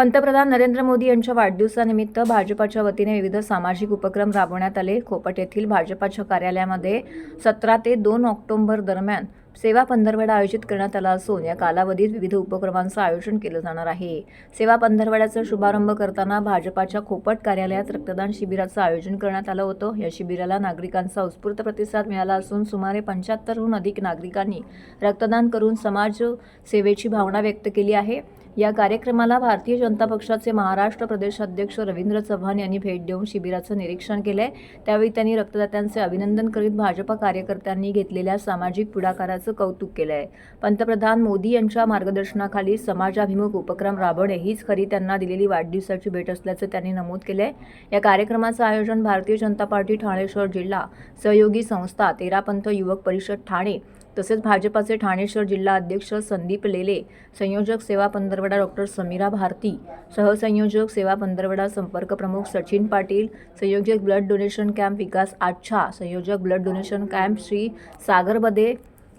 पंतप्रधान नरेंद्र मोदी यांच्या वाढदिवसानिमित्त भाजपाच्या वतीने विविध सामाजिक उपक्रम राबवण्यात आले. खोपट येथील भाजपाच्या कार्यालयामध्ये सतरा ते दोन ऑक्टोबर दरम्यान सेवा पंधरवडा आयोजित करण्यात आला असून या कालावधीत विविध उपक्रमांचं आयोजन केलं जाणार आहे. सेवा पंधरवड्याचा शुभारंभ करताना भाजपाच्या खोपट कार्यालयात रक्तदान शिबिराचं आयोजन करण्यात आलं होतं. या शिबिराला नागरिकांचा उत्स्फूर्त प्रतिसाद मिळाला असून सुमारे पंच्याहत्तरहून अधिक नागरिकांनी रक्तदान करून समाज सेवेची भावना व्यक्त केली आहे. या कार्यक्रमाला भारतीय जनता पक्षाचे महाराष्ट्र प्रदेश अध्यक्ष रवींद्र चव्हाण यांनी भेट देऊन शिबिराचं निरीक्षण केलंय. त्यावेळी त्यांनी रक्तदात्यांचे अभिनंदन करीत भाजपा कार्यकर्त्यांनी घेतलेल्या सामाजिक पुढाकाराचं कौतुक केलंय. पंतप्रधान मोदी यांच्या मार्गदर्शनाखाली समाजाभिमुख उपक्रम राबवणे हीच खरी त्यांना दिलेली वाढदिवसाची भेट असल्याचं त्यांनी नमूद केलं आहे या कार्यक्रमाचं आयोजन भारतीय जनता पार्टी ठाणे शहर जिल्हा सहयोगी संस्था तेरापंथ युवक परिषद ठाणे तसेच भाजपाचे ठाणे शहर जिल्हा अध्यक्ष संदीप लेले संयोजक सेवा पंधरवडा डॉक्टर समीरा भारती सहसंयोजक सेवा पंधरवडा संपर्क प्रमुख सचिन पाटील संयोजक ब्लड डोनेशन कॅम्प विकास आच्छा संयोजक blood donation camp Shri Sagar Bade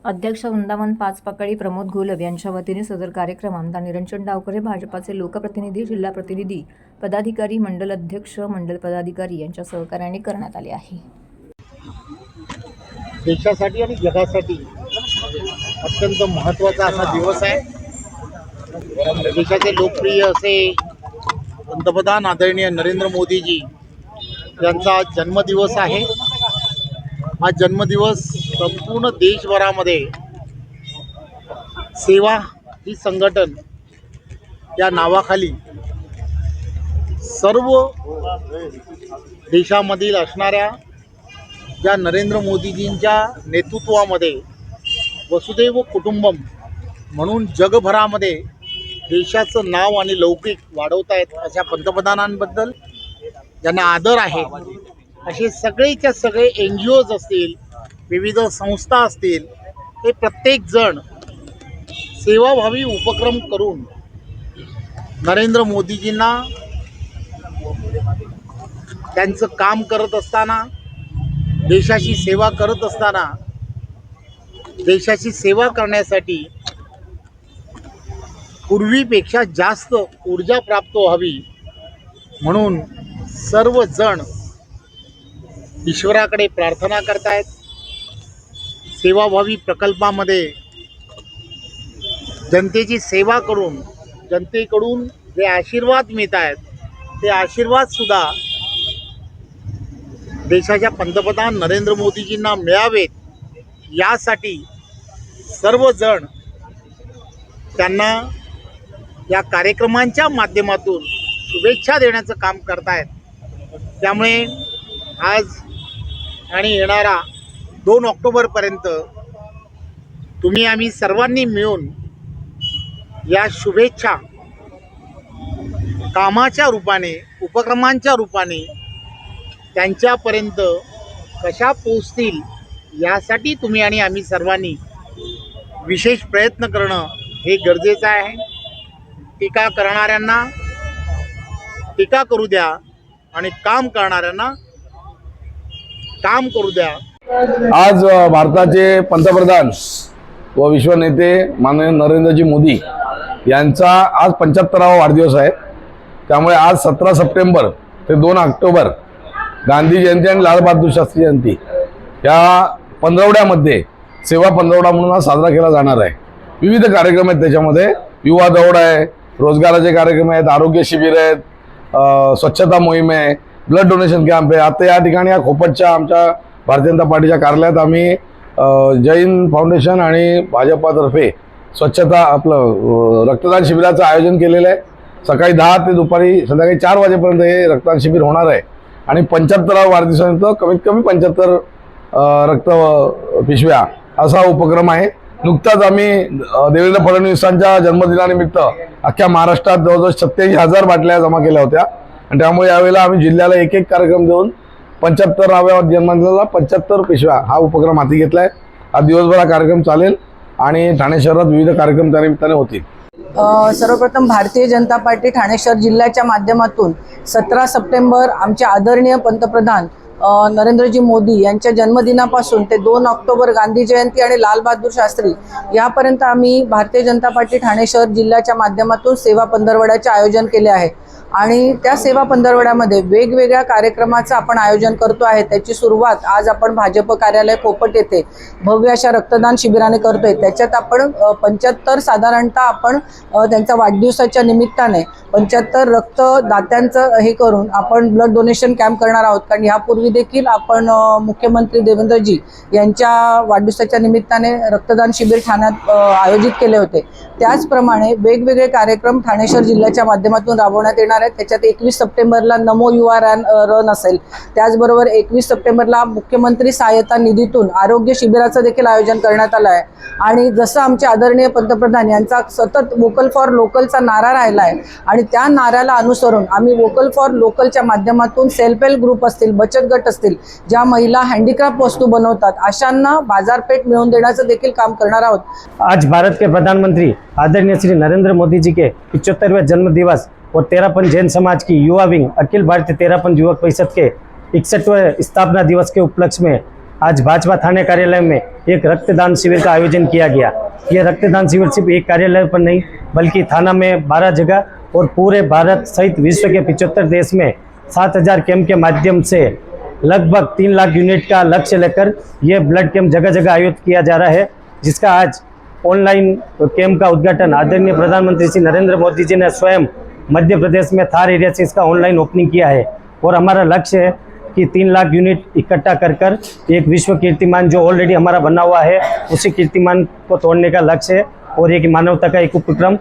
अध्यक्ष वृंदावन पाचपाकळी प्रमोद घोलप यांच्या वतीने सदर कार्यक्रम आमदार निरंजन हे भाजपाचे लोकप्रतिनिधी जिल्हा प्रतिनिधी पदाधिकारी मंडल अध्यक्ष मंडल पदाधिकारी यांच्या सहकार्याने करण्यात आले आहे. देशासाठी आणि जगासाठी अत्यंत महत्त्वाचा असा दिवस आहे. देशाचे लोकप्रिय असे पंतप्रधान आदरणीय नरेंद्र मोदीजी यांचा जन्मदिवस आहे. हा जन्मदिवस संपूर्ण देशभरामध्ये सेवा ही संघटन या नावाखाली सर्व देशामधील असणाऱ्या ज्या नरेंद्र मोदीजींच्या नेतृत्वामध्ये वसुदैव कुटुंबम म्हणून जगभरामध्ये देशाचं नाव आणि लौकिक वाढवत आहेत अशा पंतप्रधानांबद्दल ज्यांना आदर आहे. असे सगळेच्या सगळे एन जी ओज असतील विविध संस्था असतील हे प्रत्येकजण सेवाभावी उपक्रम करून नरेंद्र मोदीजींना त्यांचं काम करत असताना देशाची सेवा करत असताना देशाची सेवा करण्यासाठी पूर्वीपेक्षा जास्त ऊर्जा प्राप्त व्हावी म्हणून सर्वजण ईश्वराकडे प्रार्थना करतायत. सेवाभावी प्रकल्पामध्ये जनतेची सेवा करून जनतेकडून जे आशीर्वाद मिळत आहेत ते आशीर्वादसुद्धा देशाच्या पंतप्रधान नरेंद्र मोदीजींना मिळावेत. यासाठी सर्वजण त्यांना या कार्यक्रमांच्या माध्यमातून शुभेच्छा देण्याचं काम करतायत. त्यामुळे आज आणि येणारा दोन ऑक्टोबरपर्यंत तुम्ही आम्ही सर्वांनी मिळून या शुभेच्छा कामाच्या रूपाने उपक्रमांच्या रूपाने त्यांच्यापर्यंत कशा पोचतील यासाठी तुम्ही आणि आम्ही सर्वांनी विशेष प्रयत्न करणं हे गरजेचं आहे. टीका करणाऱ्यांना टीका करू द्या आणि काम करणाऱ्यांना काम करू द्या. आज भारताचे पंतप्रधान व विश्वनेते माननीय नरेंद्रजी मोदी यांचा आज पंच्याहत्तरावा वाढदिवस आहे. त्यामुळे आज सतरा सप्टेंबर ते दोन ऑक्टोबर गांधी जयंती आणि लालबहादूर शास्त्री जयंती या पंधरवड्यामध्ये सेवा पंधरवडा म्हणून हा साजरा केला जाणार आहे. विविध कार्यक्रम आहेत त्याच्यामध्ये. युवा दौड आहे रोजगाराचे कार्यक्रम आहेत आरोग्य शिबिर आहेत स्वच्छता मोहीम आहे ब्लड डोनेशन कॅम्प आहे. आता या ठिकाणी या खोपटच्या आमच्या भारतीय जनता पार्टीच्या कार्यालयात आम्ही जैन फाउंडेशन आणि भाजपातर्फे स्वच्छता आपलं रक्तदान शिबिराचं आयोजन केलेलं आहे. सकाळी दहा ते दुपारी संध्याकाळी चार वाजेपर्यंत हे रक्तदान शिबिर होणार आहे. आणि पंच्याहत्तरावा वाढदिवसानंतर कमीत कमी पंच्याहत्तर रक्त पिशव्या असा उपक्रम आहे. नुकताच आम्ही देवेंद्र फडणवीसांच्या जन्मदिनानिमित्त अख्ख्या महाराष्ट्रात जवळजवळ सत्याऐंशी हजार बाटल्या जमा केल्या होत्या. आणि त्यामुळे यावेळेला आम्ही जिल्ह्याला एक एक कार्यक्रम देऊन पंच्याहत्तराव्या जन्मदिनाला पंच्याहत्तर पिशव्या हा उपक्रम हाती घेतला आहे हा दिवसभर हा कार्यक्रम चालेल आणि ठाणे शहरात विविध कार्यक्रम त्या निमित्ताने होतील. सर्वप्रथम भारतीय जनता पार्टी ठाणे शहर जिल्ह्याच्या माध्यमातून सतरा सप्टेंबर आमचे आदरणीय पंतप्रधान नरेंद्रजी मोदी यांच्या जन्मदिनापासून ते दोन ऑक्टोबर गांधी जयंती आणि लालबहादूर शास्त्री यापर्यंत आम्ही भारतीय जनता पार्टी ठाणे शहर जिल्ह्याच्या माध्यमातून सेवा पंधरवड्याचे आयोजन केले आहे. आणि त्या सेवा पंधरवड्यामध्ये वेगवेगळ्या कार्यक्रमाचं आपण आयोजन करतो आहे. त्याची सुरुवात आज आपण भाजप कार्यालय पोपट येथे भव्य अशा रक्तदान शिबिराने करतोय. त्याच्यात आपण पंच्याहत्तर साधारणतः आपण त्यांच्या त्यांचा वाढदिवसाच्या निमित्ताने पंच्याहत्तर रक्तदात्यांचं हे करून आपण ब्लड डोनेशन कॅम्प करणार आहोत. कारण यापूर्वी देखील आपण मुख्यमंत्री देवेंद्रजी यांच्या वाढदिवसाच्या निमित्ताने रक्तदान शिबिर ठाण्यात आयोजित केले होते. त्याचप्रमाणे वेगवेगळे कार्यक्रम ठाणेश्वर जिल्ह्याच्या माध्यमातून राबवण्यात येणार आहेत. त्याच्यात एकवीस सप्टेंबरला नमो युवा रॅन रन असेल. त्याचबरोबर एकवीस सप्टेंबरला मुख्यमंत्री सहाय्यता निधीतून आरोग्य शिबिराचं देखील आयोजन करण्यात आलं आहे. आणि जसं आमचे आदरणीय पंतप्रधान यांचा सतत वोकल फॉर लोकलचा नारा राहिला आहे आणि त्या नाऱ्याला अनुसरून आम्ही वोकल फॉर लोकलच्या माध्यमातून सेल्फ हेल्प ग्रुप असतील बचत गट असतील ज्या महिला हँडीक्राफ्ट वस्तू बनवतात अशांना बाजारपेठ मिळवून देण्याचं देखील काम करणार आहोत. आज भारत के प्रधानमंत्री आदरणीय श्री नरेंद्र मोदी जी के पिचहत्तरवें जन्म दिवस और तेरापन जैन समाज की युवा विंग अखिल भारतीय तेरापन युवक परिषद के इकसठवें स्थापना दिवस के उपलक्ष्य में आज भाजपा थाने कार्यालय में एक रक्तदान शिविर का आयोजन किया गया। ये रक्तदान शिविर सिर्फ एक कार्यालय पर नहीं बल्कि थाना में बारह जगह और पूरे भारत सहित विश्व के पिचहत्तर देश में सात हजार कैंप के माध्यम से लगभग तीन लाख यूनिट का लक्ष्य लेकर यह ब्लड कैंप जगह जगह आयोजित किया जा रहा है, जिसका आज ऑनलाइन कैंप का उद्घाटन आदरणीय प्रधानमंत्री श्री नरेंद्र मोदी जी ने स्वयं मध्य प्रदेश में थार एरिया से इसका ऑनलाइन ओपनिंग किया है। और हमारा लक्ष्य है कि तीन लाख यूनिट इकट्ठा कर कर एक विश्व कीर्तिमान जो ऑलरेडी हमारा बना हुआ है, उसी कीर्तिमान को तोड़ने का लक्ष्य है और एक मानवता का एक उपक्रम